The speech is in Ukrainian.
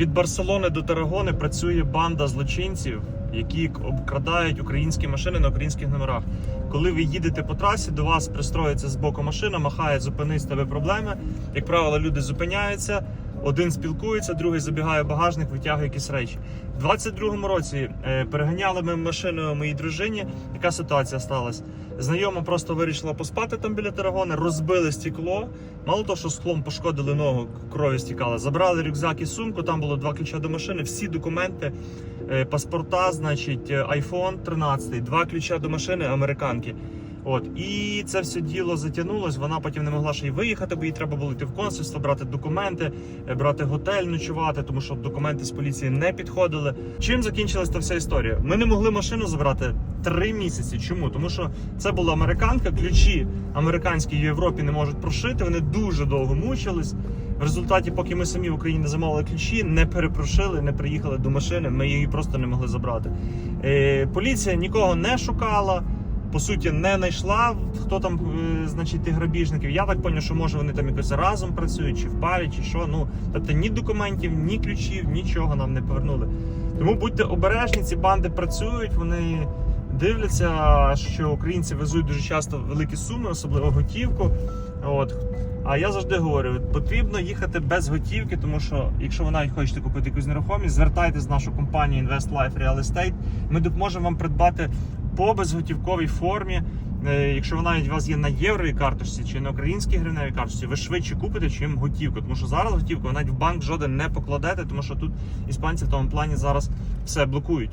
Від Барселони до Тарагони працює банда злочинців, які обкрадають українські машини на українських номерах. Коли ви їдете по трасі, до вас пристроїться з боку машина, махає, зупинись, тебе проблеми. Як правило, люди зупиняються. Один спілкується, другий забігає в багажник, витягує якісь речі. У 22-му році е, переганяли ми машиною моїй дружині. Яка ситуація сталася? Знайома просто вирішила поспати там біля Тарагони, розбили стекло. Мало того, що склом пошкодили ногу, крові стікала. Забрали рюкзак і сумку, там було два ключа до машини, всі документи, е, паспорта, значить, е, iPhone 13, два ключа до машини американки. От і це все діло затягнулось. Вона потім не могла ще й виїхати, бо їй треба було йти в консульство, брати документи, е, брати готель, ночувати, тому що документи з поліції не підходили. Чим закінчилась та вся історія? Ми не могли машину забрати три місяці. Чому? Тому що це була американка, ключі американські в Європі не можуть прошити. Вони дуже довго мучились. В результаті, поки ми самі в Україні замовили ключі, не перепрошили, не приїхали до машини. Ми її просто не могли забрати. Е, поліція нікого не шукала по суті не знайшла, хто там, е, значить, тих грабіжників. Я так зрозумів, що може вони там якось разом працюють, чи в парі, чи що. Ну тобто ні документів, ні ключів, нічого нам не повернули. Тому будьте обережні, ці банди працюють, вони дивляться, що українці везуть дуже часто великі суми, особливо готівку. От. А я завжди говорю, потрібно їхати без готівки, тому що якщо ви навіть хочете купити якусь нерухомість, звертайтесь в нашу компанію Invest Life Real Estate. Ми допоможемо вам придбати по безготівковій формі. Е, Якщо вона навіть у вас є на євровій карточці чи на українській гривневій карточці, ви швидше купите, чим готівку. Тому що зараз готівку ви навіть в банк жоден не покладете, тому що тут іспанці в тому плані зараз все блокують.